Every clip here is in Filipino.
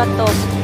bato.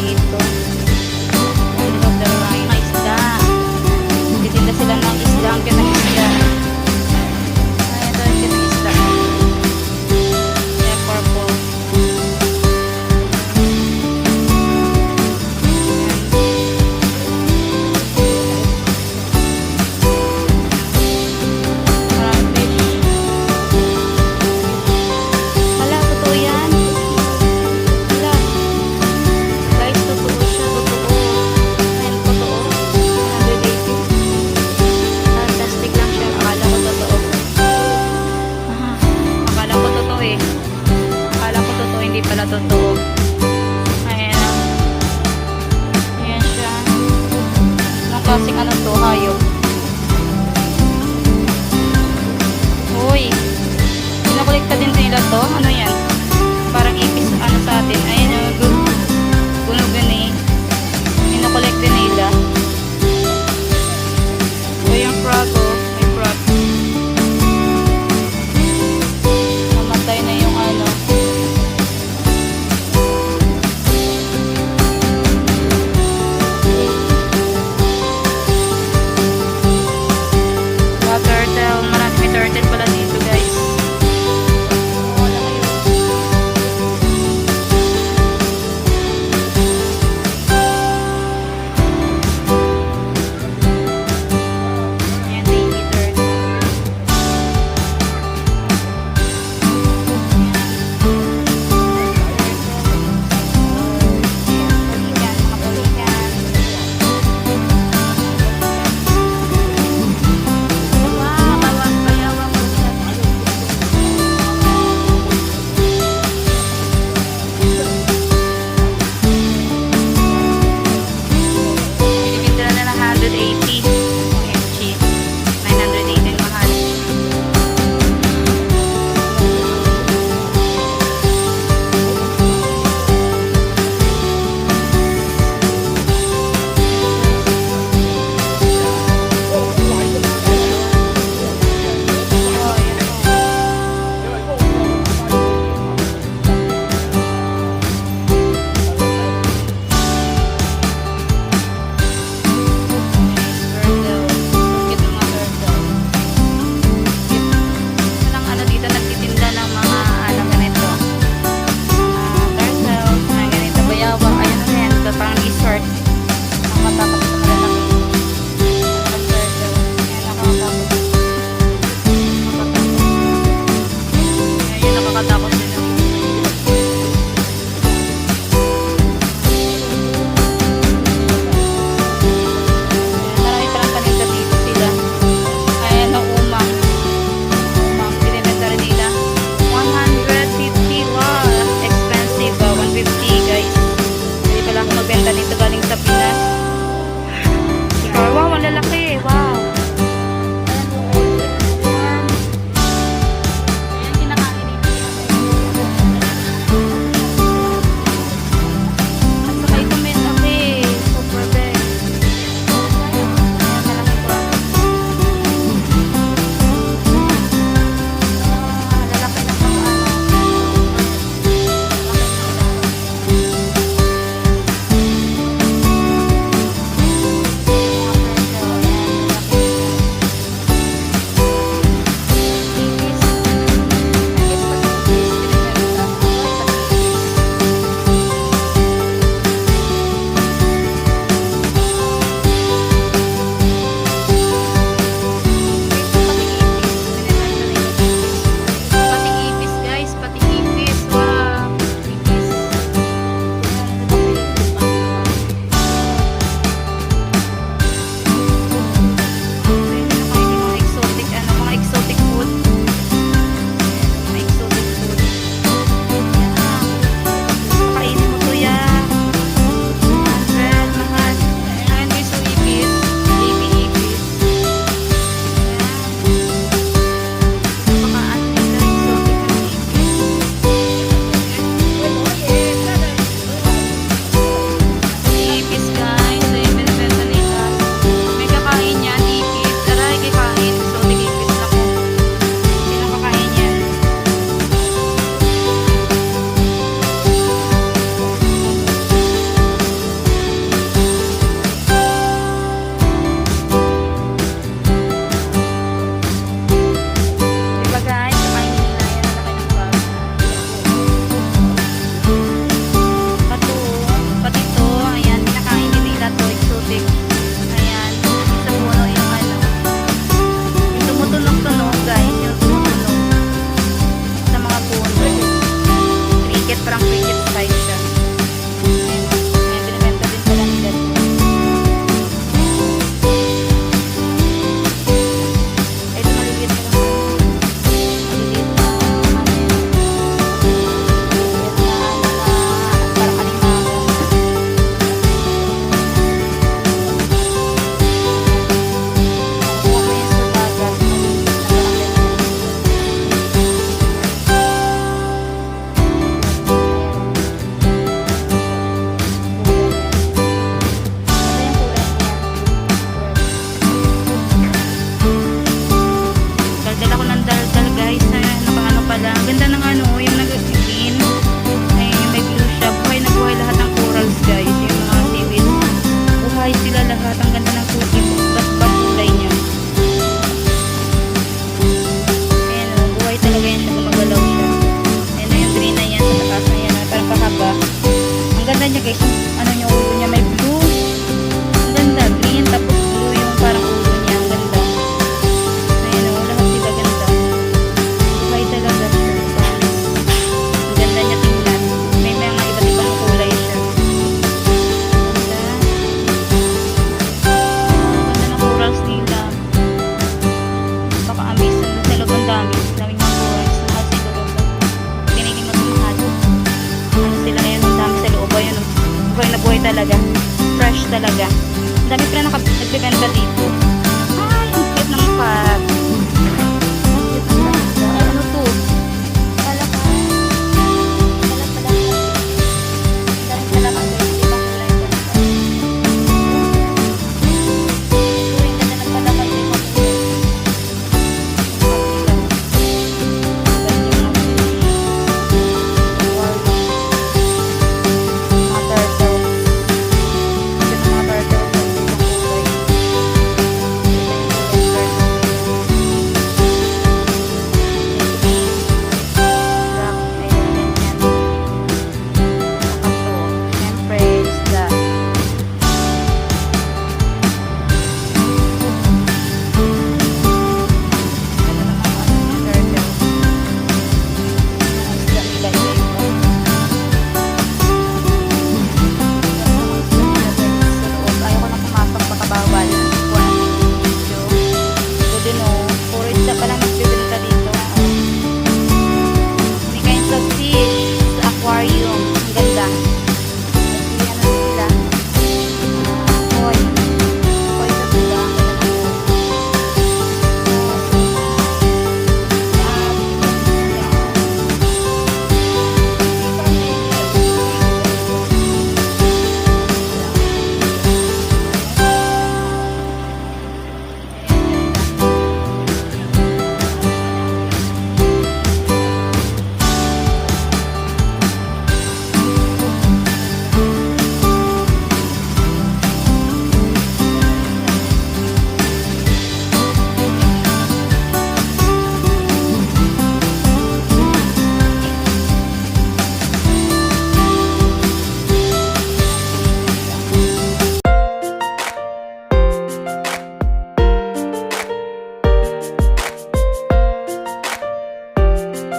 Espírito. hayop. Uy. Pinakulikta din nila to. Ano yan? Parang ipis ano sa atin. Ayan oh, yung gunog yun eh. Pinakulikta nila.